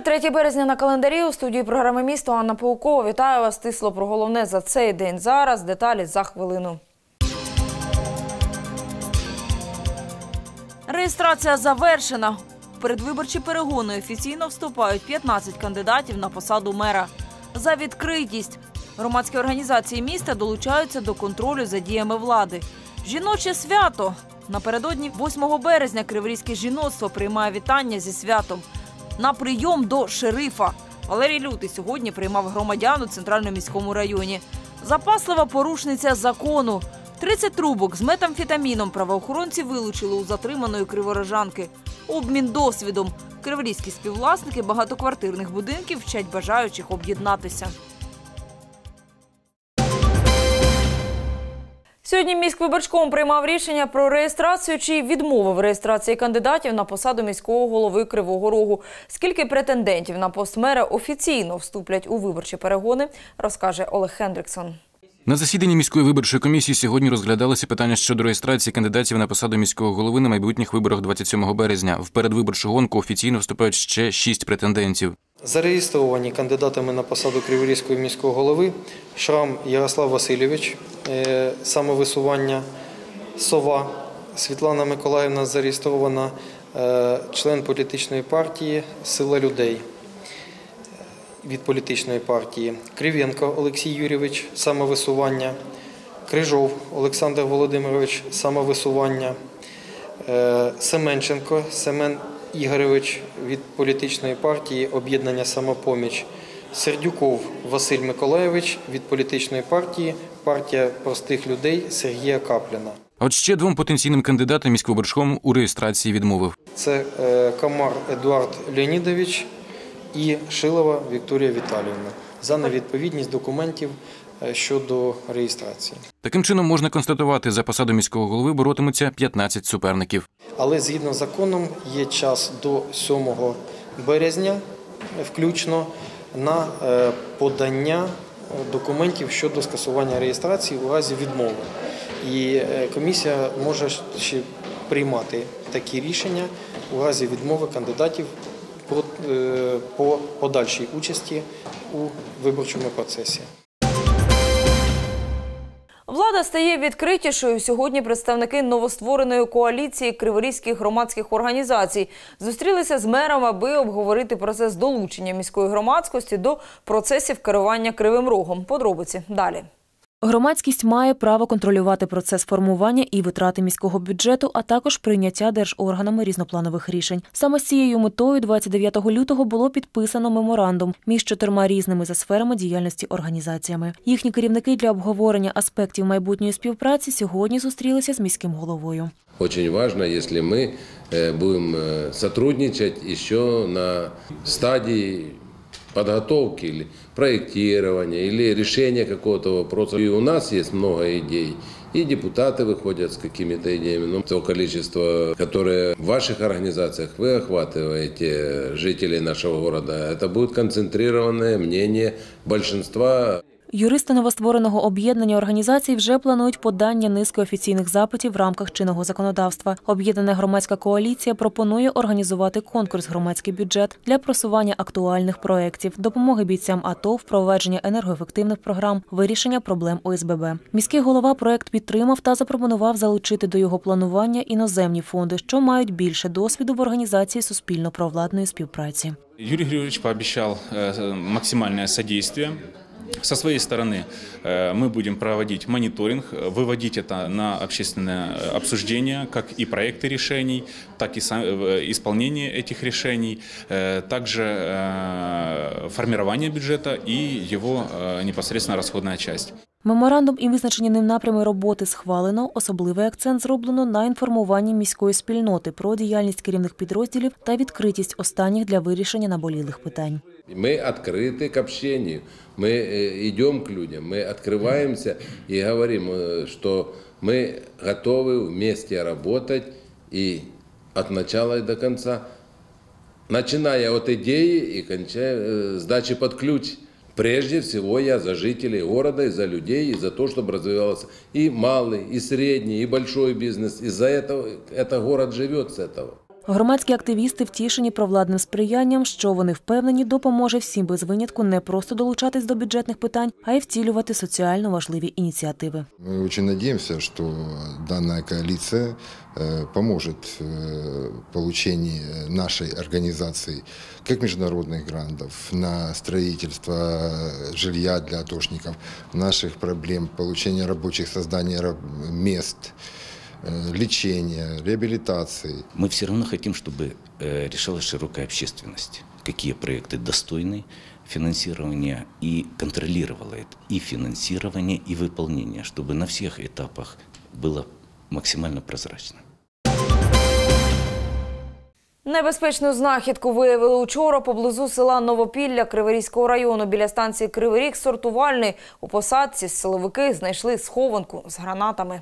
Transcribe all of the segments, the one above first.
Четвер, 3 березня на календарі у студії програми місто Анна Паукова. Вітаю вас. Тисло про головне за цей день. Зараз деталі за хвилину. Реєстрація завершена. Передвиборчі перегони офіційно вступають 15 кандидатів на посаду мера. За відкритість громадські організації міста долучаються до контролю за діями влади. Жіноче свято напередодні 8 березня Криворізьке жіноцтво приймає вітання зі святом на прийом до шерифа. Валерій Лютий сьогодні приймав громадян у центральному міському районі. Запаслива порушниця закону. 30 трубок з метамфетаміном правоохоронці вилучили у затриманої криворожанки. Обмін досвідом. Криворізькі співвласники багатоквартирних будинків вчать бажаючих об'єднатися. Сьогодні міськвиборчком приймав рішення про реєстрацію чи відмову в реєстрації кандидатів на посаду міського голови Кривого Рогу. Скільки претендентів на пост мера офіційно вступлять у виборчі перегони, розкаже Олег Хендриксон. На засіданні міської виборчої комісії сьогодні розглядалися питання щодо реєстрації кандидатів на посаду міського голови на майбутніх виборах 27 березня. В передвиборчу гонку офіційно вступають ще шість претендентів. Зареєстровані кандидатами на посаду Криворізького міського голови Шрам Ярослав Васильович, е, самовисування Сова, Світлана Миколаївна зареєстрована, е, член політичної партії Сила людей від політичної партії, Кривенко Олексій Юрійович, самовисування, Крижов Олександр Володимирович, самовисування, Е, Семенченко Семен Ігорович від політичної партії Об'єднання Самопоміч, Сердюков Василь Миколаєвич від політичної партії Партія простих людей Сергія Капліна. А от ще двом потенційним кандидатам міськвиборчком у реєстрації відмовив. Це е, Камар Едуард Леонідович і Шилова Вікторія Віталіївна за невідповідність документів е, щодо реєстрації. Таким чином можна констатувати, за посаду міського голови боротимуться 15 суперників. Але згідно з законом є час до 7 березня включно на е, подання документів щодо скасування реєстрації у разі відмови. І е, комісія може ще приймати такі рішення у разі відмови кандидатів е, по подальшій участі у виборчому процесі. Влада стає відкритішою. Сьогодні представники новоствореної коаліції криворізьких громадських організацій зустрілися з мером, аби обговорити процес долучення міської громадськості до процесів керування кривим рогом. Подробиці далі. Громадськість має право контролювати процес формування і витрати міського бюджету, а також прийняття держорганами різнопланових рішень. Саме з цією метою 29 лютого було підписано меморандум між чотирма різними за сферами діяльності організаціями. Їхні керівники для обговорення аспектів майбутньої співпраці сьогодні зустрілися з міським головою. Очень важно, если мы э, будем э, сотрудничать еще на стадии Подготовки или проектирования или решения какого-то вопроса. И у нас есть много идей. И депутаты выходят с какими-то идеями. Но то количество, которое в ваших организациях вы охватываете жителей нашего города, это будет концентрированное мнение большинства Юристи новоствореного об'єднання організацій вже планують подання низки офіційних запитів в рамках чинного законодавства. Об'єднана громадська коаліція пропонує організувати конкурс громадський бюджет для просування актуальних проєктів, допомоги бійцям АТО, впровадження енергоефективних програм, вирішення проблем ОСББ. Міський голова проект підтримав та запропонував залучити до його планування іноземні фонди, що мають більше досвіду в організації суспільно-провладної співпраці. Юрий Григорьевич пообещал максимальное содействие. Со своей стороны э, мы будем проводить мониторинг, э, выводить это на общественное э, обсуждение, как и проекты решений, так и сам- э, исполнение этих решений, э, также э, формирование бюджета и его э, непосредственно расходная часть. Меморандум і визначені ним напрями роботи схвалено. Особливий акцент зроблено на інформуванні міської спільноти про діяльність керівних підрозділів та відкритість останніх для вирішення наболілих питань. Мы открыты к общению, мы э, идем к людям, мы открываемся и говорим, э, что мы готовы вместе работать и от начала и до конца, начиная от идеи и кончая э, сдачи под ключ. Прежде всего я за жителей города, и за людей, и за то, чтобы развивался и малый, и средний, и большой бизнес. Из-за этого это город живет с этого. Громадські активісти втішені провладним сприянням, що вони впевнені допоможе всім без винятку не просто долучатись до бюджетних питань, а й втілювати соціально важливі ініціативи. Мы очень надеемся, что данная коалиция э, поможет э, в получении нашей организации как международных грантов на строительство жилья для атошников, наших проблем, получения рабочих, создания раб- мест, э, лечения, реабилитации. Мы все равно хотим, чтобы э, решалась широкая общественность, какие проекты достойны финансирования и контролировала это и финансирование, и выполнение, чтобы на всех этапах было максимально прозрачно. Небезпечну знахідку виявили учора поблизу села Новопілля Криворізького району. Біля станції Кривий Ріг сортувальний. У посадці силовики знайшли схованку з гранатами.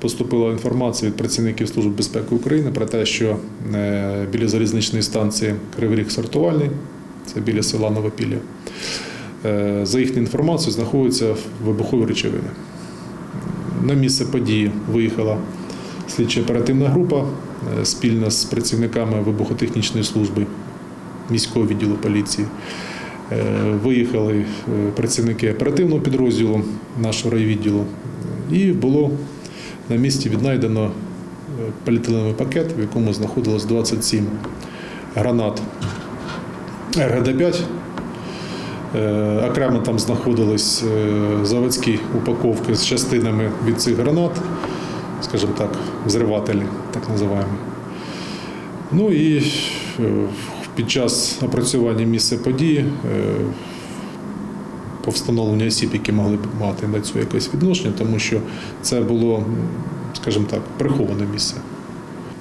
Поступила інформація від працівників Служби безпеки України про те, що е, біля залізничної станції Кривий Ріг сортувальний, це біля села Новопілля, е, за їхньою інформацією знаходяться вибухові речовини. На місце події виїхала слідча оперативна група е, спільно з працівниками вибухотехнічної служби міського відділу поліції. Виїхали працівники оперативного підрозділу нашого райвідділу, і було на місці віднайдено е, поліетиленовий пакет, в якому знаходилось 27 гранат РГД-5. Е, Окремо там знаходились е, заводські упаковки з частинами від цих гранат, скажімо так, взривателі, так називаємо. Ну і під час опрацювання місця події по встановленню осіб, які могли б мати на цю якесь відношення, тому що це було, скажімо так, приховане місце.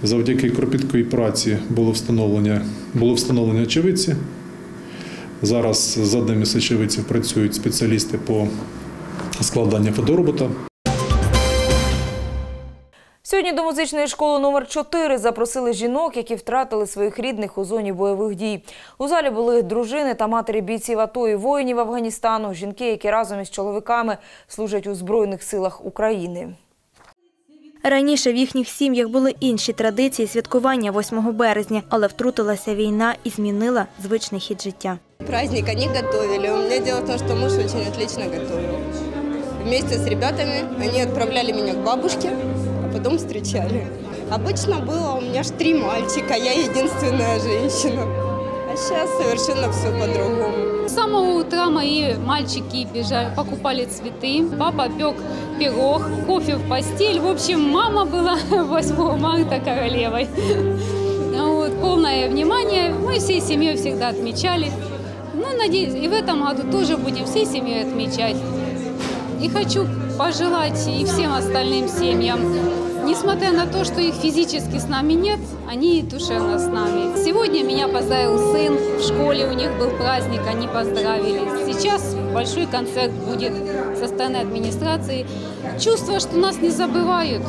Завдяки кропіткої праці було встановлення, було встановлення очевидці. Зараз з одним із очевидців працюють спеціалісти по складанню фоторобота. Сьогодні до музичної школи номер 4 запросили жінок, які втратили своїх рідних у зоні бойових дій. У залі були дружини та матері бійців АТО і воїнів Афганістану, жінки, які разом із чоловіками служать у Збройних силах України. Раніше в їхніх сім'ях були інші традиції святкування 8 березня, але втрутилася війна і змінила звичний хід життя. Праздник они готовили. У меня дело в том, что муж очень отлично готовил. Вместе с ребятами они отправляли меня к бабушке, а потом встречали. Обычно было у меня ж три мальчика, я единственная женщина. А сейчас совершенно все по-другому. С самого утра мои мальчики бежали, покупали цветы. Папа пек пирог, кофе в постель. В общем, мама была 8 марта королевой. Вот, полное внимание. Мы всей семьей всегда отмечали. Ну, надеюсь, и в этом году тоже будем всей семьей отмечать. И хочу пожелать и всем остальным семьям, несмотря на то, что их физически с нами нет, они и душевно с нами. Сегодня меня поздравил сын, в школе у них был праздник, они поздравили. Сейчас большой концерт будет со стороны администрации. Чувство, что нас не забывают,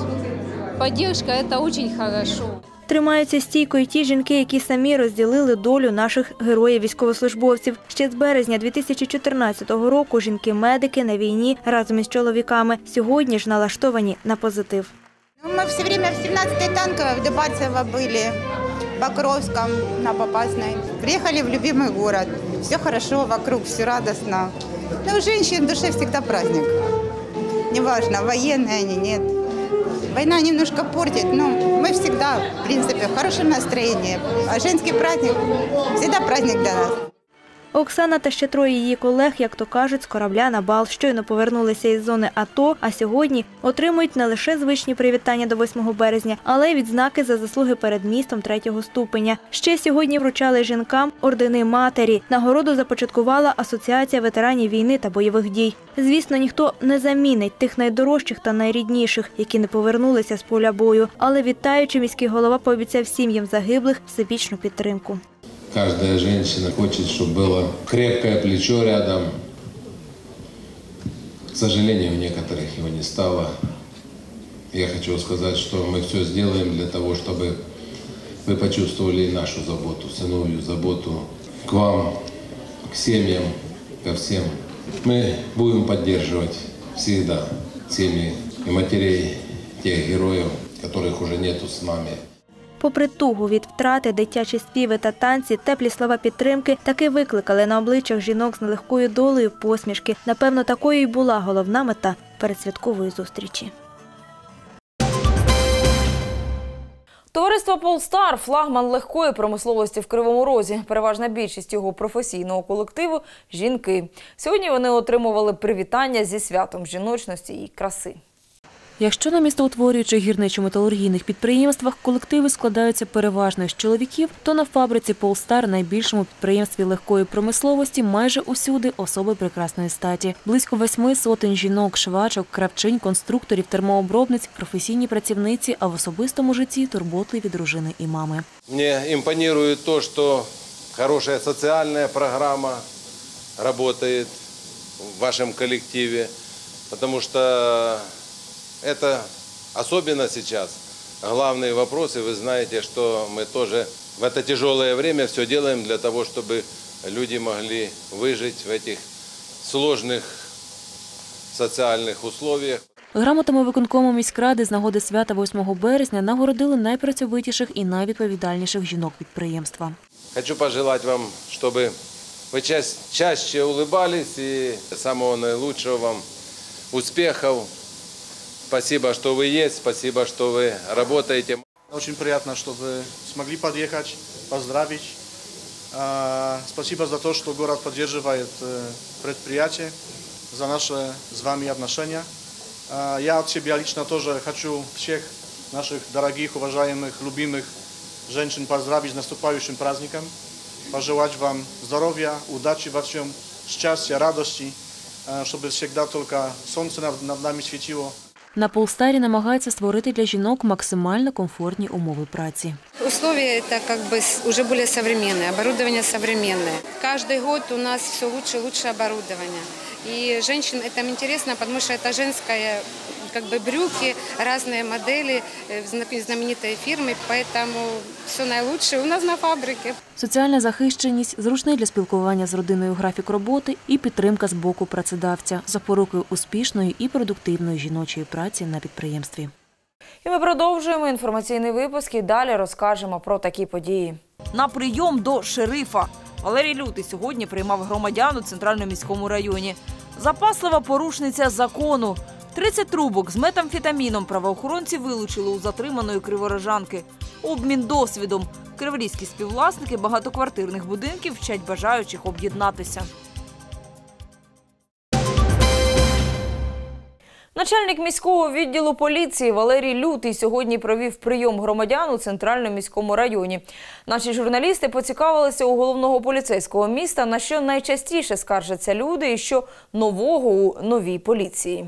поддержка – это очень хорошо. Тримаються стійко й ті жінки, які самі розділили долю наших героїв-військовослужбовців. Ще з березня 2014 року жінки-медики на війні разом із чоловіками. Сьогодні ж налаштовані на позитив. Ну, Мы все время в 17-й танковой в Дебальцево были, в Покровском, на Попасной. Приехали в любимый город. Все хорошо, вокруг все радостно. Но у женщин в душе всегда праздник. Неважно, военные они, нет. Война немножко портит, но мы всегда, в принципе, в хорошем настроении. А женский праздник всегда праздник для нас. Оксана та ще троє її колег, як то кажуть, з корабля на бал щойно повернулися із зони АТО, а сьогодні отримують не лише звичні привітання до 8 березня, але й відзнаки за заслуги перед містом третього ступеня. Ще сьогодні вручали жінкам ордени матері. Нагороду започаткувала Асоціація ветеранів війни та бойових дій. Звісно, ніхто не замінить тих найдорожчих та найрідніших, які не повернулися з поля бою. Але вітаючи, міський голова пообіцяв сім'ям загиблих всебічну підтримку. Каждая женщина хочет, чтобы было крепкое плечо рядом. К сожалению, у некоторых его не стало. Я хочу сказать, что мы все сделаем для того, чтобы вы почувствовали нашу заботу, сыновью заботу к вам, к семьям, ко всем. Мы будем поддерживать всегда семьи и матерей тех героев, которых уже нету с нами. Попри тугу від втрати, дитячі співи та танці, теплі слова підтримки таки викликали на обличчях жінок з нелегкою долею посмішки. Напевно, такою й була головна мета передсвяткової зустрічі. Товариство Полстар флагман легкої промисловості в Кривому Розі. Переважна більшість його професійного колективу жінки. Сьогодні вони отримували привітання зі святом жіночності і краси. Якщо на містоутворюючих гірничо-металургійних підприємствах колективи складаються переважно з чоловіків, то на фабриці Полстар, найбільшому підприємстві легкої промисловості, майже усюди особи прекрасної статі. Близько восьми сотень жінок, швачок, кравчинь, конструкторів, термообробниць, професійні працівниці, а в особистому житті турботливі дружини і мами. Мне импонирует то, что хорошая социальная программа работает в вашем коллективе, потому что это особенно сейчас главный вопрос, и вы знаете, что мы тоже в это тяжелое время все делаем для того, чтобы люди могли выжить в этих сложных социальных условиях. Грамотами виконкому міськради з нагоди свята 8 березня нагородили найпрацьовитіших і найвідповідальніших жінок підприємства. Хочу пожелать вам, чтобы вы ча- чаще улыбались и самого наилучшего вам успехов. Спасибо, что вы есть, спасибо, что вы работаете. Очень приятно, что вы смогли подъехать, поздравить. А, Спасибо за то, что город поддерживает э, предприятие, за наши с вами отношения. А, Я от себя лично тоже хочу всех наших дорогих, уважаемых, любимых женщин поздравить с наступающим праздником, пожелать вам здоровья, удачи во всем, счастья, радости, а, чтобы всегда только солнце над над нами светило. На Полстарі намагаються створити для жінок максимально комфортні умови праці. Условия это как бы с- уже более современные, оборудование современное. Каждый год у нас все лучше и лучше оборудование. И женщин это интересно, потому что это женское как бы брюки, разные модели, э, зна- знаменитые фирмы, поэтому все наилучшее у нас на фабрике. Соціальна захищеність, зручний для спілкування з родиною графік роботи і підтримка з боку працедавця, запорукою успішної і продуктивної жіночої праці на підприємстві. І ми продовжуємо інформаційний випуск і далі розкажемо про такі події. На прийом до шерифа Валерій Лютий сьогодні приймав громадян у центральному міському районі. Запаслива порушниця закону. 30 трубок з метамфетаміном правоохоронці вилучили у затриманої криворожанки. Обмін досвідом. Криворізькі співвласники багатоквартирних будинків вчать бажаючих об'єднатися. Начальник міського відділу поліції Валерій Лютий сьогодні провів прийом громадян у центральному міському районі. Наші журналісти поцікавилися у головного поліцейського міста, на що найчастіше скаржаться люди і що нового у новій поліції.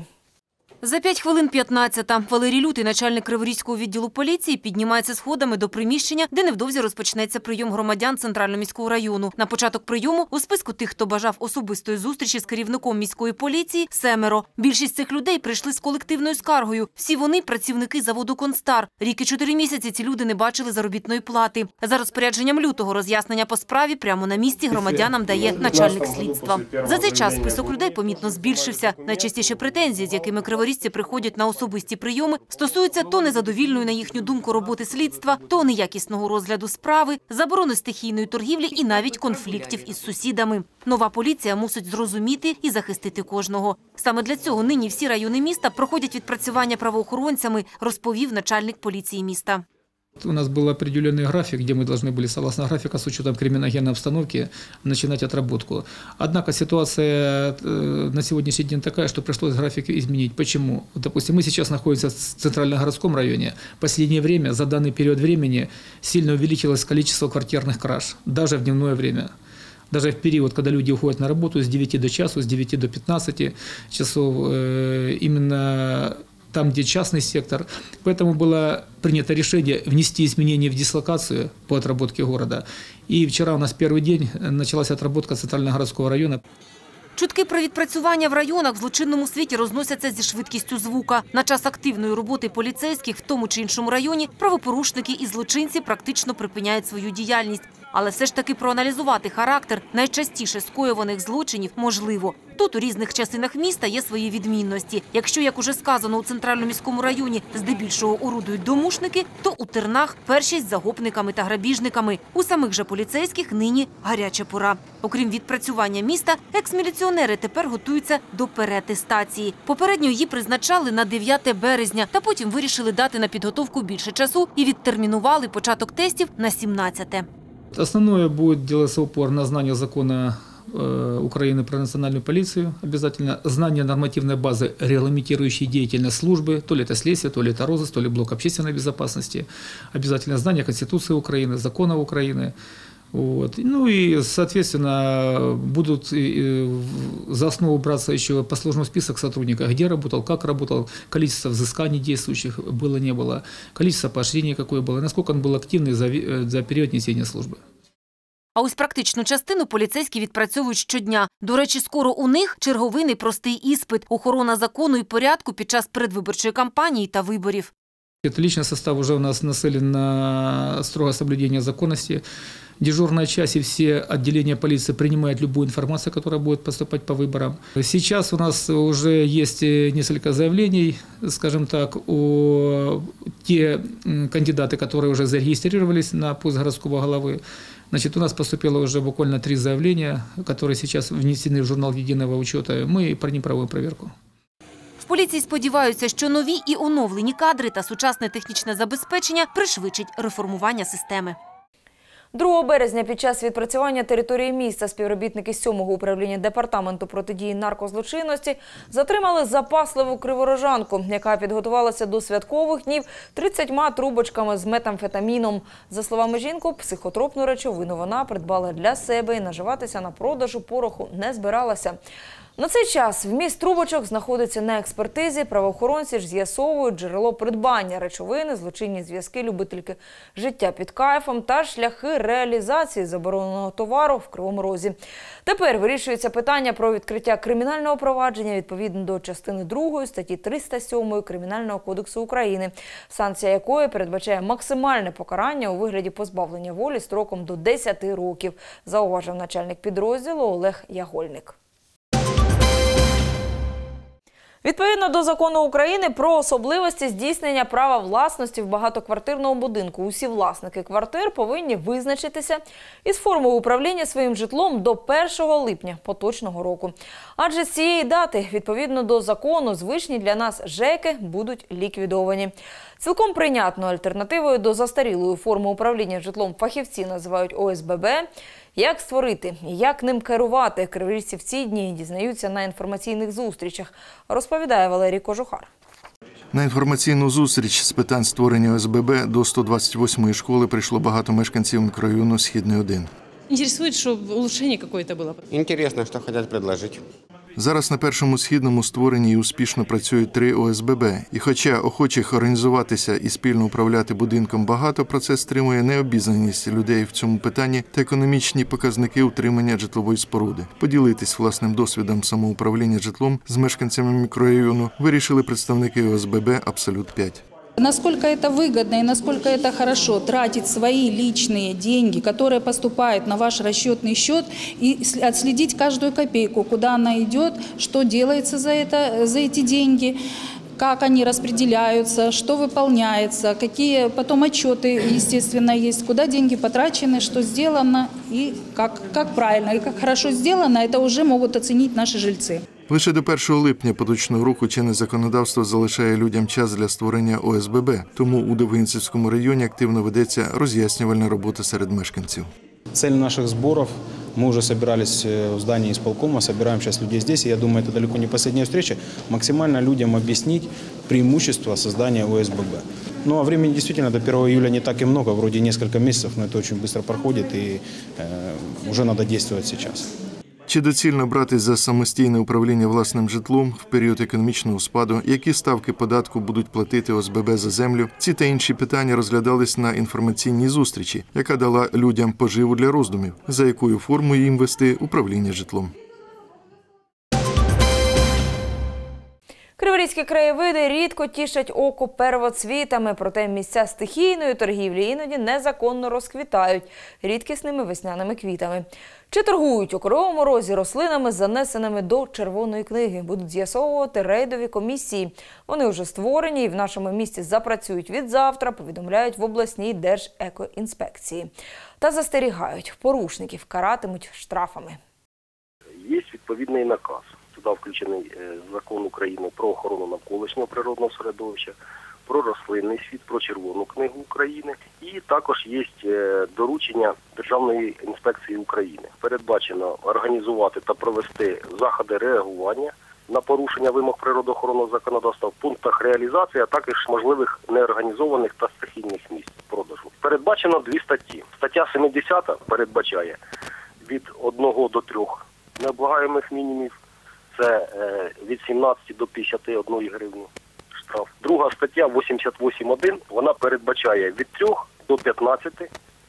За 5 хвилин 15 Валерій Лютий, начальник Криворізького відділу поліції, піднімається сходами до приміщення, де невдовзі розпочнеться прийом громадян Центрально-міського району. На початок прийому у списку тих, хто бажав особистої зустрічі з керівником міської поліції, семеро. Більшість цих людей прийшли з колективною скаргою. Всі вони працівники заводу Констар. Рік і чотири місяці ці люди не бачили заробітної плати. За розпорядженням лютого роз'яснення по справі прямо на місці громадянам дає начальник слідства. За цей час список людей помітно збільшився. Найчастіше претензії, з якими криворізьці приходять на особисті прийоми, стосуються то незадовільної, на їхню думку, роботи слідства, то неякісного розгляду справи, заборони стихійної торгівлі і навіть конфліктів із сусідами. Нова поліція мусить зрозуміти і захистити кожного. Саме для цього нині всі райони міста проходять відпрацювання правоохоронцями, розповів начальник поліції міста. У нас был определенный график, где мы должны были, согласно графика, с учетом криминогенной обстановки, начинать отработку. Однако ситуация э, на сегодняшний день такая, что пришлось график изменить. Почему? Вот, допустим, мы сейчас находимся в центрально-городском районе. В последнее время, за данный период времени, сильно увеличилось количество квартирных краж, даже в дневное время. Даже в период, когда люди уходят на работу с 9 до часу, с 9 до 15 часов, э, именно там, где частный сектор. Поэтому было принято решение внести изменения в дислокацию по отработке города. И вчера у нас первый день началась отработка Центрального-городского района. Чутки про відпрацювання в районах в злочинному світі розносяться зі швидкістю звука. На час активної роботи поліцейських в тому чи іншому районі правопорушники і злочинці практично припиняють свою діяльність. Але все ж таки проаналізувати характер найчастіше скоюваних злочинів можливо. Тут у різних частинах міста є свої відмінності. Якщо, як уже сказано, у центральному міському районі здебільшого орудують домушники, то у Тернах першість за гопниками та грабіжниками. У самих же поліцейських нині гаряча пора. Окрім відпрацювання міста, екс-міліціонери тепер готуються до переатестації. Попередньо її призначали на 9 березня, та потім вирішили дати на підготовку більше часу і відтермінували початок тестів на 17. Основное будет делаться упор на знание закона э, Украины про национальную полицию, обязательно знание нормативной базы, регламентирующей деятельность службы, то ли это следствие, то ли это розыск, то ли блок общественной безопасности, обязательно знание Конституции Украины, законов Украины. Вот. Ну и, соответственно, будут э, в- за основу браться еще послужной список сотрудника, где работал, как работал, количество взысканий действующих было, не было, количество поощрений какое было, насколько он был активный за, ви- э, за период несения службы. А ось практичну частину поліцейські відпрацьовують щодня. До речі, скоро у них черговий непростий іспит, охорона закону і порядку під час передвиборчої кампанії та виборів. Это личный состав уже у нас нацелен на строгое соблюдение законности. Дежурная часть и все отделения полиции принимают любую информацию, которая будет поступать по выборам. Сейчас у нас уже есть э, несколько заявлений, скажем так, о те м, кандидаты, которые уже зарегистрировались на пост городского головы. Значит, у нас поступило уже буквально три заявления, которые сейчас внесены в журнал единого учета. Мы про них проводим проверку. В поліції сподіваються, що нові і оновлені кадри та сучасне технічне забезпечення пришвидшить реформування системи. 2 березня під час відпрацювання території міста співробітники 7-го управління департаменту протидії наркозлочинності затримали запасливу криворожанку, яка підготувалася до святкових днів 30 трубочками з метамфетаміном. За словами жінку, психотропну речовину вона придбала для себе і наживатися на продажу пороху не збиралася. На цей час вміст трубочок знаходиться на експертизі. Правоохоронці ж з'ясовують джерело придбання речовини, злочинні зв'язки любительки життя під кайфом та шляхи реалізації забороненого товару в Кривому Розі. Тепер вирішується питання про відкриття кримінального провадження відповідно до частини 2 статті 307 Кримінального кодексу України, санкція якої передбачає максимальне покарання у вигляді позбавлення волі строком до 10 років, зауважив начальник підрозділу Олег Ягольник. Відповідно до закону України про особливості здійснення права власності в багатоквартирному будинку, усі власники квартир повинні визначитися із формою управління своїм житлом до 1 липня поточного року. Адже з цієї дати, відповідно до закону, звичні для нас ЖЕКи будуть ліквідовані. Цілком прийнятною альтернативою до застарілої форми управління житлом фахівці називають ОСББ. Як створити і як ним керувати криворіжці в ці дні дізнаються на інформаційних зустрічах, розповідає Валерій Кожухар. На інформаційну зустріч з питань створення ОСББ до 128-ї школи прийшло багато мешканців мікрорайону Східний 1. Интересует, чтобы улучшение какое-то было. Интересно, что хотят предложить. Зараз на першому східному створенні і успішно працюють три ОСББ. І хоча охочих організуватися і спільно управляти будинком багато, процес стримує необізнаність людей в цьому питанні та економічні показники утримання житлової споруди. Поділитись власним досвідом самоуправління житлом з мешканцями мікрорайону вирішили представники ОСББ Абсолют 5 Насколько это выгодно и насколько это хорошо тратить свои личные деньги, которые поступают на ваш расчетный счет, и отследить каждую копейку, куда она идет, что делается за, это, за эти деньги, как они распределяются, что выполняется, какие потом отчеты, естественно, есть, куда деньги потрачены, что сделано и как, как правильно, и как хорошо сделано, это уже могут оценить наши жильцы. Лише до 1 липня поточного року чинне законодавство залишає людям час для створення ОСББ, тому у Довгинцівському районі активно ведеться роз'яснювальна робота серед мешканців. Цель наших сборов, мы уже собирались э, в здании исполкома, собираем сейчас людей здесь, и я думаю, это далеко не последняя встреча, максимально людям объяснить преимущества создания ОСББ. Ну а времени действительно до 1 июля не так и много, вроде несколько месяцев, но это очень быстро проходит, и э, уже надо действовать сейчас. Чи доцільно братись за самостійне управління власним житлом в період економічного спаду? Які ставки податку будуть платити ОСББ за землю? Ці та інші питання розглядались на інформаційній зустрічі, яка дала людям поживу для роздумів, за якою формою їм вести управління житлом. Криворізькі краєвиди рідко тішать око первоцвітами, проте місця стихійної торгівлі іноді незаконно розквітають рідкісними весняними квітами. Чи торгують у кривому розі рослинами, занесеними до червоної книги, будуть з'ясовувати рейдові комісії. Вони вже створені і в нашому місті запрацюють від завтра, повідомляють в обласній держекоінспекції. Та застерігають, порушників каратимуть штрафами. Є відповідний наказ. Туди включений е, закон України про охорону навколишнього природного середовища, про рослинний світ, про Червону книгу України. І також є е, доручення Державної інспекції України. Передбачено організувати та провести заходи реагування на порушення вимог природоохоронного законодавства в пунктах реалізації, а також можливих неорганізованих та стихійних місць продажу. Передбачено дві статті. Стаття 70 передбачає від 1 до 3 необлагаємих мінімумів. Це е, від 17 до 51 гривні штраф. Друга стаття 88.1, вона передбачає від 3 до 15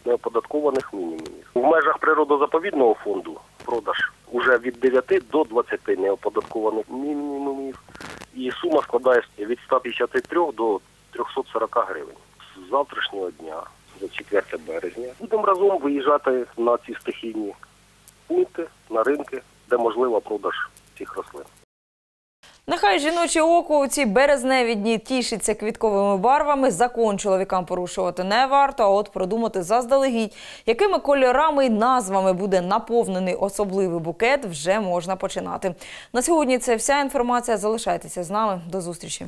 неоподаткованих мінімумів. У межах природозаповідного фонду продаж уже від 9 до 20 неоподаткованих мінімумів. І сума складає від 153 до 340 гривень. З завтрашнього дня, за 4 березня, будемо разом виїжджати на ці стихійні пункти, на ринки, де можливо продаж цих рослин. Нехай жіноче око у ці березневі дні тішиться квітковими барвами. Закон чоловікам порушувати не варто, а от продумати заздалегідь, якими кольорами і назвами буде наповнений особливий букет, вже можна починати. На сьогодні це вся інформація. Залишайтеся з нами. До зустрічі.